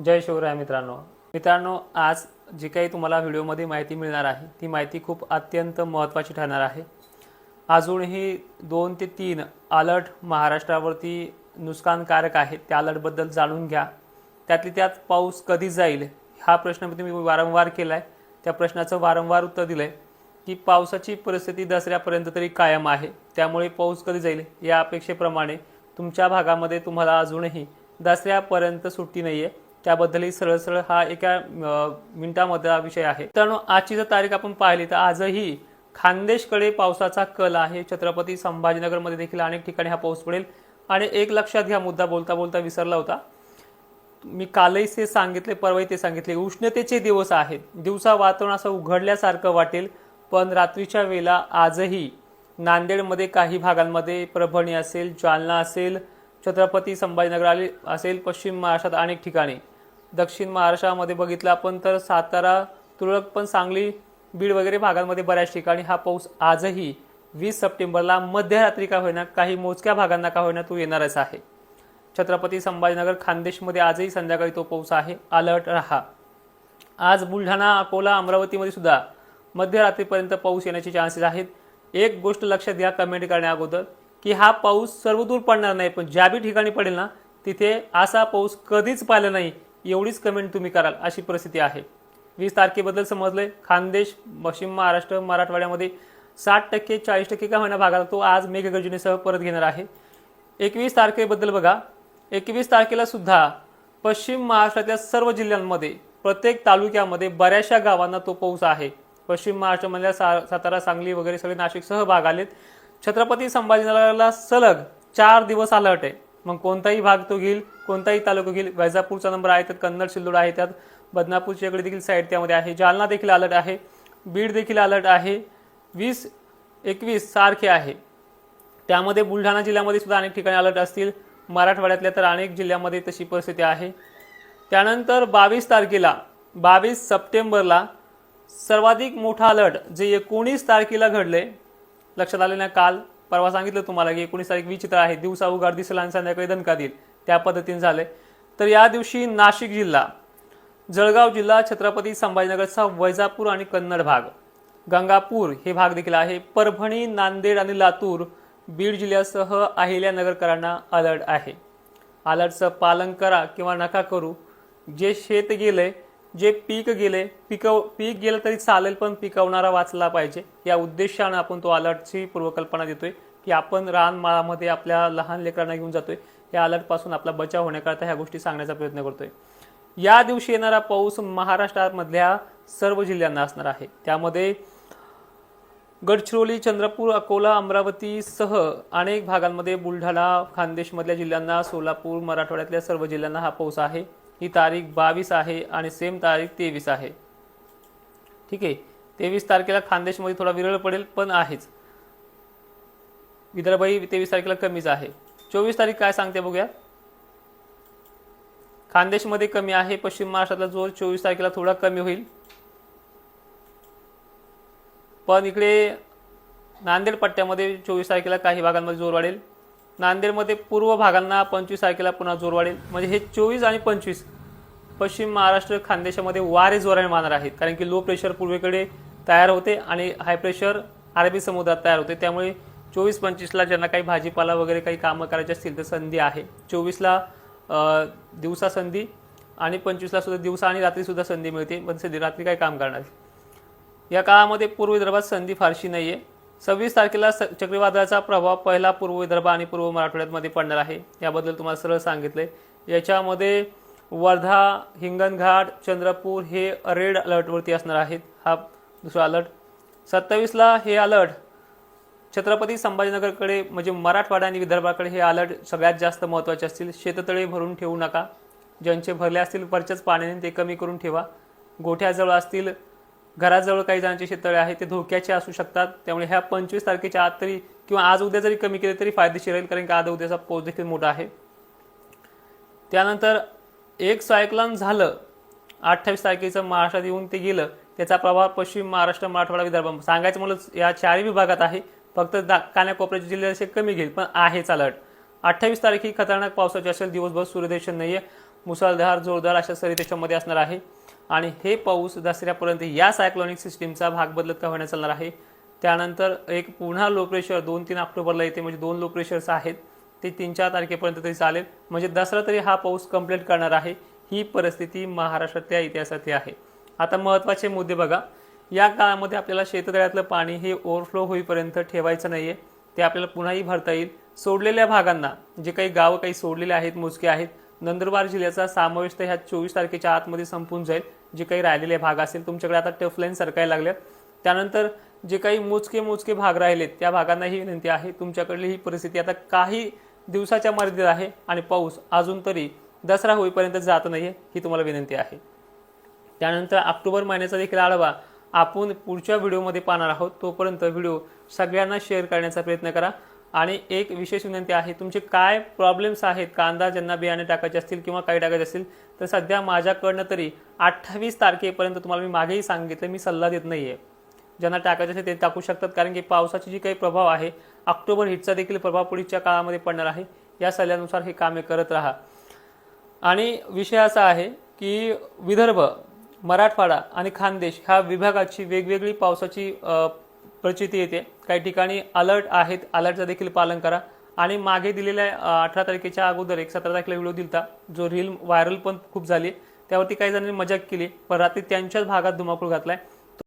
जय शिवराय मित्रांनो. मित्रांनो आज जी काही तुम्हाला व्हिडिओमध्ये माहिती मिळणार आहे ती माहिती खूप अत्यंत महत्त्वाची ठरणार आहे. अजूनही दोन ते तीन अलर्ट महाराष्ट्रावरती नुकसानकारक आहेत त्या अलर्टबद्दल जाणून घ्या. त्यातली त्यात पाऊस कधी जाईल हा प्रश्न मी तुम्ही वारंवार केला आहे त्या प्रश्नाचं वारंवार उत्तर दिलं आहे की पावसाची परिस्थिती दसऱ्यापर्यंत तरी कायम आहे त्यामुळे पाऊस कधी जाईल या अपेक्षेप्रमाणे तुमच्या भागामध्ये तुम्हाला अजूनही दसऱ्यापर्यंत सुट्टी नाही आहे त्याबद्दलही सरळ सरळ हा एका मिनिटामध्ये हा विषय आहे. तर आजची जर तारीख आपण पाहिली तर आजही खानदेशकडे पावसाचा कल आहे. छत्रपती संभाजीनगरमध्ये देखील अनेक ठिकाणी हा पाऊस पडेल. आणि एक लक्षात घ्या मुद्दा बोलता बोलता विसरला होता. मी कालही ते सांगितले परवाही ते सांगितले. उष्णतेचे दिवस आहेत. दिवसा वातावरण असं उघडल्यासारखं वाटेल पण रात्रीच्या वेळेला आजही नांदेडमध्ये काही भागांमध्ये परभणी असेल जालना असेल छत्रपती संभाजीनगर आले असेल पश्चिम महाराष्ट्रात अनेक ठिकाणी. दक्षिण महाराष्ट्रामध्ये बघितलं आपण तर सातारा तुरळक पण सांगली बीड वगैरे भागांमध्ये बऱ्याच ठिकाणी हा पाऊस आजही वीस सप्टेंबरला मध्यरात्री का होईना काही मोजक्या भागांना का होईना तो येणारच आहे. छत्रपती संभाजीनगर खानदेशमध्ये आजही संध्याकाळी तो पाऊस आहे. अलर्ट रहा. आज बुलढाणा अकोला अमरावतीमध्ये सुद्धा मध्यरात्रीपर्यंत पाऊस येण्याचे चान्सेस आहेत. एक गोष्ट लक्षात घ्या कमेंट करण्या अगोदर की हा पाऊस सर्वदूर पडणार नाही पण ज्या बी ठिकाणी पडेल ना तिथे असा पाऊस कधीच पाहिला नाही एवढीच कमेंट तुम्ही कराल अशी परिस्थिती आहे. वीस तारखेबद्दल समजलंय. खानदेश पश्चिम महाराष्ट्र मराठवाड्यामध्ये साठ टक्के चाळीस टक्के का होण्या भागाला तो आज मेघगर्जनेसह परत घेणार आहे. एकवीस तारखेबद्दल बघा. एकवीस तारखेला सुद्धा पश्चिम महाराष्ट्रातल्या सर्व जिल्ह्यांमध्ये प्रत्येक तालुक्यामध्ये बऱ्याचशा गावांना तो पाऊस आहे. पश्चिम महाराष्ट्रामधल्या सा सातारा सांगली वगैरे सगळे नाशिकसह भाग आलेत. छत्रपती संभाजीनगरला सलग चार दिवस अलर्ट आहे. मग कोणताही भाग तो घेईल कोणताही तालुका घेईल वैजापूरचा नंबर आहे त्यात कन्नड सिल्लोड आहे त्यात बदनापूरची इकडे देखील साईड त्यामध्ये आहे जालना देखील अलर्ट आहे बीड देखील अलर्ट आहे वीस एकवीस सारखे आहे. त्यामध्ये बुलढाणा जिल्ह्यामध्ये सुद्धा अनेक ठिकाणी अलर्ट असतील मराठवाड्यातल्या तर अनेक जिल्ह्यामध्ये तशी परिस्थिती आहे. त्यानंतर बावीस तारखेला बावीस सप्टेंबरला सर्वाधिक मोठा अलर्ट जे एकोणीस तारखेला घडले लक्षात आले ना काल? परवा सांगितलं तुम्हाला की एकोणीस तारीख विचित्र आहे. दिवसा उगाड दिसेल आणि संध्याकाळी दणका देईल. त्या पद्धतीने झाले तर या दिवशी नाशिक जिल्हा जळगाव जिल्हा छत्रपती संभाजीनगरचा वैजापूर आणि कन्नड भाग गंगापूर हे भाग देखील आहे. परभणी नांदेड आणि लातूर बीड जिल्ह्यासह अहिल्यानगरकरांना अलर्ट आहे. अलर्टचं पालन करा किंवा नका करू. जे शेत गेले जे पीक गेले पिकव पीक गेलं तरी चालेल पण पिकवणारा वाचला पाहिजे. या उद्देशानं आपण तो अलर्टची पूर्वकल्पना देतोय की आपण रानमाळामध्ये आपल्या लहान लेकरांना घेऊन जातोय. या अलर्टपासून आपला बचाव होण्याकरता ह्या गोष्टी सांगण्याचा प्रयत्न करतोय. या दिवशी येणारा पाऊस महाराष्ट्रामधल्या सर्व जिल्ह्यांना असणार आहे. त्यामध्ये गडचिरोली चंद्रपूर अकोला अमरावतीसह अनेक भागांमध्ये बुलढाणा खानदेशमधल्या जिल्ह्यांना सोलापूर मराठवाड्यातल्या सर्व जिल्ह्यांना हा पाऊस आहे. ही तारीख बावीस आहे आणि सेम तारीख तेवीस आहे. ठीक आहे? तेवीस तारखेला खानदेशमध्ये थोडा विरळ पडेल पण आहेच. विदर्भही तेवीस तारखेला कमीच आहे. चोवीस तारीख काय सांगते बघूया. खानदेशमध्ये कमी आहे पश्चिम महाराष्ट्रातला जोर चोवीस तारखेला थोडा कमी होईल. पण इकडे नांदेड पट्ट्यामध्ये चोवीस तारखेला काही भागांमध्ये जोर वाढेल. नांदेडमध्ये पूर्व भागांना पंचवीस तारखेला पुन्हा जोर वाढेल. म्हणजे हे चोवीस आणि पंचवीस पश्चिम महाराष्ट्र खानदेशामध्ये वारे जोराने मारणार आहेत. कारण की लो प्रेशर पूर्वेकडे तयार होते आणि हाय प्रेशर अरबी समुद्रात तयार होते. त्यामुळे चोवीस पंचवीसला ज्यांना काही भाजीपाला वगैरे काही कामं करायची असतील तर संधी आहे. चोवीसला दिवसा संधी आणि पंचवीसला सुद्धा दिवसा आणि रात्रीसुद्धा संधी मिळते. पण संधी रात्री काय काम करणार या काळामध्ये पूर्व विदर्भात संधी फारशी नाही आहे सव्वीस तारखेला स चक्रीवादळाचा प्रभाव पहिला पूर्व विदर्भ आणि पूर्व मराठवाड्यामध्ये पडणार आहे. याबद्दल तुम्हाला सरळ सांगितले याच्यामध्ये वर्धा हिंगणघाट चंद्रपूर हे रेड अलर्टवरती असणार आहेत. हा दुसरा अलर्ट. सत्तावीसला हे अलर्ट छत्रपती संभाजीनगरकडे म्हणजे मराठवाडा आणि विदर्भाकडे हे अलर्ट सगळ्यात जास्त महत्त्वाचे असतील. शेततळे भरून ठेवू नका. ज्यांचे भरले असतील वरच्याच पाण्याने ते कमी करून ठेवा. गोठ्याजवळ असतील घराजवळ काही जणांचे शेततळे आहेत ते धोक्याचे असू शकतात. त्यामुळे ह्या पंचवीस तारखेच्या आत तरी किंवा आज उद्या जरी कमी केले तरी फायदेशीर राहील कारण की आज उद्याचा पाऊस देखील मोठा आहे. त्यानंतर एक सायक्लॉन झालं अठ्ठावीस तारखेचं महाराष्ट्रात येऊन ते गेलं त्याचा प्रभाव पश्चिम महाराष्ट्र मराठवाडा विदर्भ. सांगायचं म्हणलं या चारही विभागात आहे फक्त दा कान्याकोपऱ्याचे जिल्ह्याचे असे कमी घेईल पण आहेच अलर्ट अठ्ठावीस तारीख ही खतरनाक पावसाची असेल दिवसभर सूर्यदर्शन नाही आहे मुसळधार जोरदार अशा सरी त्याच्यामध्ये असणार आहे. आणि हे पाऊस दसऱ्यापर्यंत या सायक्लॉनिक सिस्टीमचा भाग बदलत का होण्यास चालणार आहे? त्यानंतर एक पुन्हा लो प्रेशर दोन तीन ऑक्टोबरला येते. म्हणजे दोन लो प्रेशर्स आहेत. ते तीन चार तारखेपर्यंत तरी चालेल. म्हणजे दसरा तरी हा पाऊस कंप्लीट करणार आहे. ही परिस्थिती महाराष्ट्रातल्या इतिहासातली आहे. आता महत्त्वाचे मुद्दे बघा. या काळामध्ये आपल्याला शेततळ्यातलं पाणी हे ओव्हरफ्लो होईपर्यंत ठेवायचं नाही आहे ते आपल्याला पुन्हाही भरता येईल. सोडलेल्या भागांना जे काही गावं काही सोडलेले आहेत मोजके आहेत नंदुरबार जिल्ह्याचा समावेश तर ह्या चोवीस तारखेच्या आतमध्ये संपून जाईल. जे काही राहिलेले भाग असेल तुमच्याकडे आता टफ लाईन सरकायला लागल्या त्यानंतर जे काही मोजके मोजके भाग राहिलेत त्या भागांना ही विनंती आहे. तुमच्याकडली ही परिस्थिती आता काही दिवसाच्या मर्यादेत आहे आणि पाऊस अजून तरी दसरा होईपर्यंत जात नाही आहे ही तुम्हाला विनंती आहे. त्यानंतर ऑक्टोबर महिन्याचा देखील आढावा आपण पुढच्या व्हिडिओमध्ये पाहणार आहोत. तोपर्यंत व्हिडिओ सगळ्यांना शेअर करण्याचा प्रयत्न करा. आणि एक विशेष विनंती आहे तुमचे काय प्रॉब्लेम्स आहेत कांदा ज्यांना बियाणे टाकायचे असतील किंवा काही टाकायचे असतील तर सध्या माझ्याकडनं तरी अठ्ठावीस तारखेपर्यंत तुम्हाला मी मागेही सांगितलं मी सल्ला देत नाही आहे ज्यांना टाकायचे असेल ते टाकू शकतात कारण की पावसाची जी काही प्रभाव आहे ऑक्टोबर हिटचा देखील प्रभाव पुढच्या काळामध्ये पडणार आहे. या सल्ल्यानुसार हे कामे करत राहा. आणि विषय असा आहे की विदर्भ मराठवाडा आणि खानदेश ह्या विभागाची वेगवेगळी पावसाची प्रचिती येते. काही ठिकाणी अलर्ट आहेत. अलर्टचं देखील पालन करा. आणि मागे दिलेल्या अठरा तारखेच्या अगोदर एक सतरा तारखेला व्हिडिओ दिलता. जो रील व्हायरल पण खूप झाली. त्यावरती काही जणांनी मजाक केली. पण रात्री त्यांच्याच भागात धुमाकूळ घातलाय.